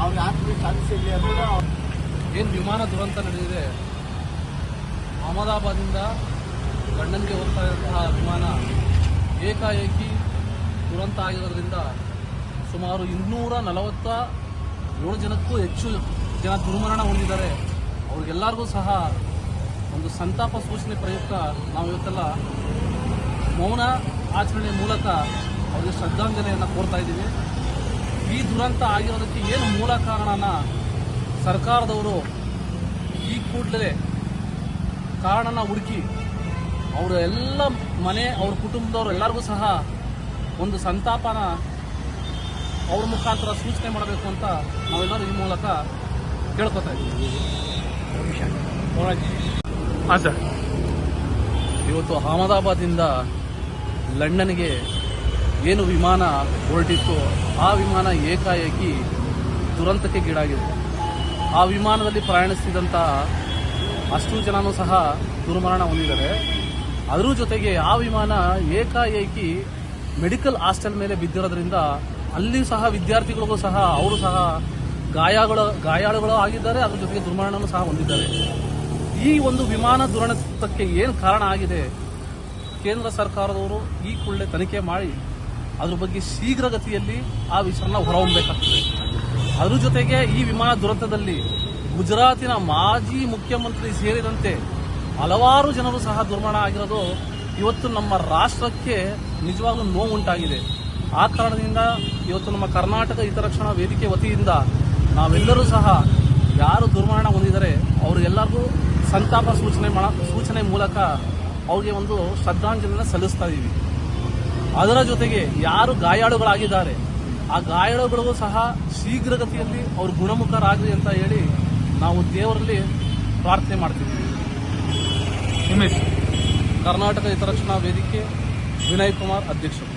ಅವ್ರಿಗೆ ಯಾಕೆ ಶಾಂತಿ ಇಲ್ಲಿ ಅಂತ ಏನು ವಿಮಾನ ದುರಂತ ನಡೆದಿದೆ? ಅಹಮದಾಬಾದಿಂದ ಲಂಡನ್ಗೆ ಹೋಗ್ತಾ ಇರುವಂತಹ ವಿಮಾನ ಏಕಾಏಕಿ ದುರಂತ ಆಗಿರೋದ್ರಿಂದ ಸುಮಾರು ಇನ್ನೂರ ನಲವತ್ತ ಏಳು ಜನಕ್ಕೂ ಹೆಚ್ಚು ಜನ ದುರ್ಮರಣ ಹೊಂದಿದ್ದಾರೆ. ಅವ್ರಿಗೆಲ್ಲರಿಗೂ ಸಹ ಒಂದು ಸಂತಾಪ ಸೂಚನೆ ಪ್ರಯುಕ್ತ ನಾವು ಇವತ್ತೆಲ್ಲ ಮೌನ ಆಚರಣೆ ಮೂಲಕ ಅವರಿಗೆ ಶ್ರದ್ಧಾಂಜಲಿಯನ್ನು ಕೋರ್ತಾ ಇದ್ದೀವಿ. ಈ ದುರಂತ ಆಗಿರೋದಕ್ಕೆ ಏನು ಮೂಲ ಕಾರಣನ ಸರ್ಕಾರದವರು ಈ ಕೂಡಲೇ ಕಾರಣನ ಹುಡುಕಿ ಅವರ ಎಲ್ಲ ಮನೆ ಅವ್ರ ಕುಟುಂಬದವರು ಎಲ್ಲರಿಗೂ ಸಹ ಒಂದು ಸಂತಾಪನ ಅವ್ರ ಮುಖಾಂತರ ಸೂಚನೆ ಮಾಡಬೇಕು ಅಂತ ನಾವೆಲ್ಲರೂ ಈ ಮೂಲಕ ಕೇಳ್ಕೊತಾ ಇದ್ದೀವಿ. ಹಾಂ ಸರ್. ಇವತ್ತು ಅಹಮದಾಬಾದಿಂದ ಲಂಡನ್ಗೆ ಏನು ವಿಮಾನ ಹೊರಟಿತ್ತು ಆ ವಿಮಾನ ಏಕಾಏಕಿ ದುರಂತಕ್ಕೆ ಗೀಡಾಗಿದೆ ಆ ವಿಮಾನದಲ್ಲಿ ಪ್ರಯಾಣಿಸ್ತಿದ್ದಂಥ ಅಷ್ಟು ಜನನೂ ಸಹ ದುರ್ಮರಣ ಹೊಂದಿದ್ದಾರೆ. ಅದರ ಜೊತೆಗೆ ಆ ವಿಮಾನ ಏಕಾಏಕಿ ಮೆಡಿಕಲ್ ಹಾಸ್ಟೆಲ್ ಮೇಲೆ ಬಿದ್ದಿರೋದ್ರಿಂದ ಅಲ್ಲಿ ಸಹ ವಿದ್ಯಾರ್ಥಿಗಳಿಗೂ ಸಹ ಅವರು ಸಹ ಗಾಯಗಳು, ಗಾಯಾಳುಗಳು ಆಗಿದ್ದಾರೆ. ಅದ್ರ ಜೊತೆಗೆ ದುರ್ಮರಣನೂ ಸಹ ಹೊಂದಿದ್ದಾರೆ. ಈ ಒಂದು ವಿಮಾನ ದುರಂತಕ್ಕೆ ಏನು ಕಾರಣ ಆಗಿದೆ ಕೇಂದ್ರ ಸರ್ಕಾರದವರು ಈ ಕೂಡಲೇ ತನಿಖೆ ಮಾಡಿ ಅದ್ರ ಬಗ್ಗೆ ಶೀಘ್ರಗತಿಯಲ್ಲಿ ಆ ವಿಚಾರನ ಹೊರಹೊಮ್ಮಬೇಕಾಗ್ತದೆ. ಅದ್ರ ಜೊತೆಗೆ ಈ ವಿಮಾನ ದುರಂತದಲ್ಲಿ ಗುಜರಾತಿನ ಮಾಜಿ ಮುಖ್ಯಮಂತ್ರಿ ಸೇರಿದಂತೆ ಹಲವಾರು ಜನರು ಸಹ ದುರ್ಮರಣ ಆಗಿರೋದು ಇವತ್ತು ನಮ್ಮ ರಾಷ್ಟ್ರಕ್ಕೆ ನಿಜವಾಗ್ಲೂ ನೋವುಂಟಾಗಿದೆ. ಆ ಕಾರಣದಿಂದ ಇವತ್ತು ನಮ್ಮ ಕರ್ನಾಟಕ ಹಿತರಕ್ಷಣಾ ವೇದಿಕೆ ವತಿಯಿಂದ ನಾವೆಲ್ಲರೂ ಸಹ ಯಾರು ದುರ್ಮರಣ ಹೊಂದಿದ್ದಾರೆ ಅವರಿಗೆಲ್ಲರಿಗೂ ಸಂತಾಪ ಸೂಚನೆ ಮಾಡ, ಸೂಚನೆ ಮೂಲಕ ಅವ್ರಿಗೆ ಒಂದು ಶ್ರದ್ಧಾಂಜಲಿನ ಸಲ್ಲಿಸ್ತಾ ಇದ್ದೀವಿ ಅದರ ಜೊತೆಗೆ ಯಾರು ಗಾಯಾಳುಗಳಾಗಿದ್ದಾರೆ ಆ ಗಾಯಾಳುಗಳಿಗೂ ಸಹ ಶೀಘ್ರಗತಿಯಲ್ಲಿ ಅವರು ಗುಣಮುಖರಾಗಲಿ ಅಂತ ಹೇಳಿ ನಾವು ದೇವರಲ್ಲಿ ಪ್ರಾರ್ಥನೆ ಮಾಡ್ತಿದ್ದೀವಿ ಕರ್ನಾಟಕ ಹಿತರಕ್ಷಣಾ ವೇದಿಕೆ ವಿನಯ್ ಕುಮಾರ್ ಅಧ್ಯಕ್ಷರು.